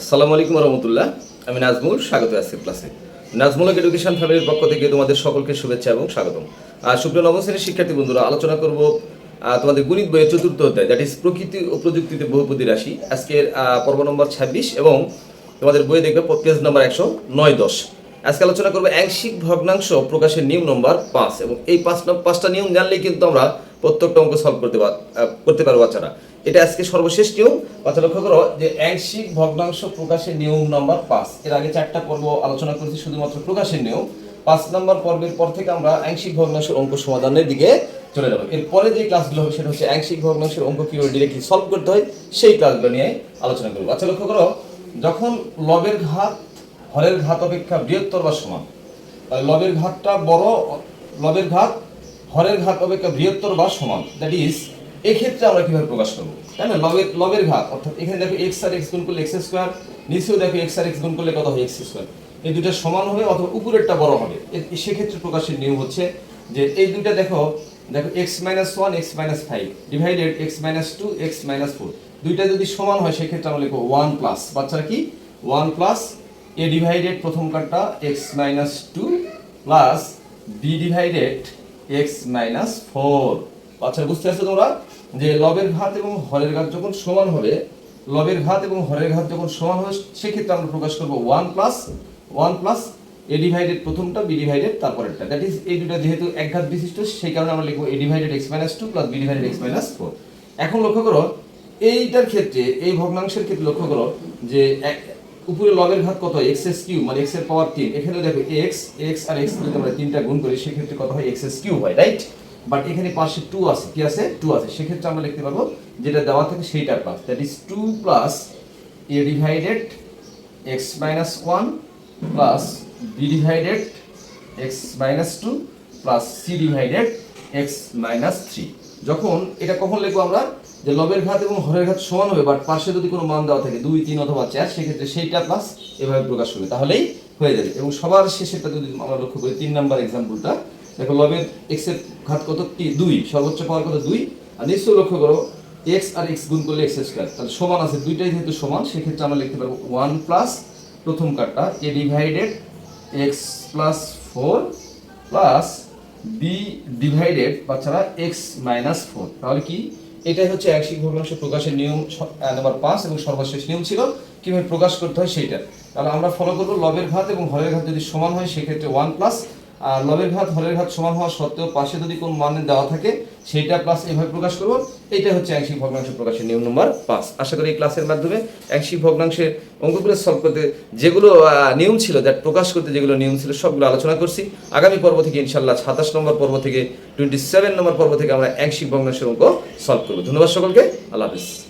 আসসালামু আলাইকুম রহমতুল্লাহ আমি নাজমুল, স্বাগত আছি ক্লাসে। নাজমুলক এডুকেশন ফ্যামিলির পক্ষ থেকে তোমাদের সকলকে শুভেচ্ছা এবং স্বাগতম। আর সুপ্রিয় নবম শ্রেণির শিক্ষার্থী বন্ধুরা, আলোচনা করব তোমাদের গণিত বইয়ের চতুর্থ অধ্যায় দ্যাট ইজ প্রকৃতি ও প্রযুক্তিতে বহুপতি রাশি। আজকের পর্ব নম্বর ছাব্বিশ এবং তোমাদের বইয়ে দেখবে পেজ নম্বর একশো নয় দশ। আজকে আলোচনা করব আংশিক ভগ্নাংশ প্রকাশের নিয়ম নম্বর পাঁচ এবং এই পাঁচ পাঁচটা নিয়ম জানলেই কিন্তু আমরা প্রত্যেকটা অঙ্ক সলভ করতে পার- করতে পারব বাচ্চারা। এটা আজকে সর্বশেষ নিয়ম। বাচ্চা লক্ষ্য করো যে আংশিক ভগ্নাংশ প্রকাশের নিয়ম নম্বর পাঁচ। এর আগে চারটা পর্ব আলোচনা করেছি শুধুমাত্র প্রকাশের নিয়ম। পাঁচ নম্বর পর্বের পর থেকে আমরা আংশিক ভগ্নাংশের অঙ্ক সমাধানের দিকে চলে যাব। এরপরে যে ক্লাসগুলো হবে, সেটা হচ্ছে আংশিক ভগ্নাংশের অঙ্ক কীভাবে ডিরেক্টলি সলভ করতে হয়, সেই ক্লাসগুলো নিয়ে আলোচনা করব। আচ্ছা লক্ষ্য করো, যখন লবের ঘাত হরের ঘাত অপেক্ষা বৃহত্তর বা সমান লবের ঘাতটা বড়, লবের ঘাত হরের ঘাত অপেক্ষা বৃহত্তর বা সমান। দ্যাট ইজ এক্ষেত্রে আমরা কীভাবে প্রকাশ করব? তাই না? লবের লবের ঘাত, অর্থাৎ এখানে দেখো এক্স আর এক্স গুণ করলে এক্স স্কোয়ার নিচেও দেখো এক্স আর এক্স গুণ করলে কত হয় এক্স স্কোয়ার এই দুটো সমান হবে অথবা উপরেরটা বড় হবে। সেক্ষেত্রে প্রকাশের নিয়ম হচ্ছে যে এই দুইটা দেখো দেখো x minus one x minus five divided x minus two x minus four দুইটা যদি সমান হয়, সেক্ষেত্রে আমরা লিখব ওয়ান প্লাস বাচ্চারা কি? ওয়ান প্লাস এ ডিভাইডেড প্রথম কার্ডটা x minus two plus B divided x minus four. আচ্ছা বুঝতে পারছ তোমরা? যে লবের ঘাত এবং হরের ঘাত যখন সমান হবে, লবের ঘাত এবং হরের ঘাত যখন সমান হবে, সেক্ষেত্রে আমরা প্রকাশ করব one plus one plus A divided প্রথমটা, বি ডিভাইডেড তারপরেরটা। দ্যাট ইজ এই দুটো যেহেতু এক ঘাত বিশিষ্ট, সেই কারণে আমরা লিখব A divided x minus two plus B divided x minus four. এখন লক্ষ্য করো, এইটার ক্ষেত্রে, এই ভগ্নাংশের ক্ষেত্রে লক্ষ্য করো যে উপরে লগের ঘাত কত এক্স এস কিউ মানে এক্সের পাওয়ার তিন। এখানে দেখো এক্স এক্স আর এক্স যদি আমরা তিনটা গুণ করি, সেক্ষেত্রে কত হয়? এক্স এস কিউ হয় রাইট বাট এখানে পাশে টু আছে। কি আছে? টু আছে। সেক্ষেত্রে আমরা লিখতে পারব, যেটা দেওয়া থাকে সেইটা plus that is two plus A divided x minus one plus B divided x minus two plus C divided x minus three যখন এটা কখন লিখব আমরা? যে লবের ঘাত এবং হরের ঘাত সমান হবে বাট পাশে যদি কোনো মান দেওয়া থাকে দুই, তিন অথবা চার, সেক্ষেত্রে সেইটা প্লাস এভাবে প্রকাশ হবে তাহলেই হয়ে যাবে। এবং সবার শেষেরটা যদি আমরা লক্ষ্য করি, তিন নাম্বার এক্সাম্পলটা দেখো লবের এক্সের ঘাত কত? কি দুই। সর্বোচ্চ পাওয়ার কত? দুই। আর নিশ্চয় লক্ষ্য করো এক্স আর এক্স গুণ করলে এক্স স্কোয়ার তাহলে সমান আছে, দুইটাই যেহেতু সমান, সেক্ষেত্রে আমরা লিখতে পারব ওয়ান প্লাস প্রথম কার্ডটা A divided x plus four plus B divided বাচ্চারা এক্স মাইনাস ফোর তাহলে কি? এটাই হচ্ছে আংশিক ভগ্নাংশ প্রকাশের নিয়ম নাম্বার পাঁচ এবং সর্বশেষ নিয়ম ছিল কীভাবে প্রকাশ করতে হয় সেইটা। তাহলে আমরা ফলো করব লবের ঘাত এবং হরের ঘাত যদি সমান হয়, সেক্ষেত্রে ওয়ান প্লাস লবের ঘাত, হরের ঘাত সমান হওয়া সত্ত্বেও পাশে যদি কোন মানে দেওয়া থাকে, সেইটা প্লাস এভাবে প্রকাশ করব। এইটা হচ্ছে আংশিক ভগ্নাংশ প্রকাশের নিয়ম নম্বর পাঁচ। আশা করি এই ক্লাসের মাধ্যমে আংশিক ভগ্নাংশের অঙ্কগুলো সলভ করতে যেগুলো নিয়ম ছিল দ্যাট প্রকাশ করতে যেগুলো নিয়ম ছিল, সবগুলো আলোচনা করছি। আগামী পর্ব থেকে ইনশাল্লাহ সাতাশ নম্বর পর্ব থেকে টোয়েন্টি সেভেন নম্বর পর্ব থেকে আমরা আংশিক ভগ্নাংশের অঙ্ক সলভ করব। ধন্যবাদ সকলকে। আল্লাহ হাফিজ।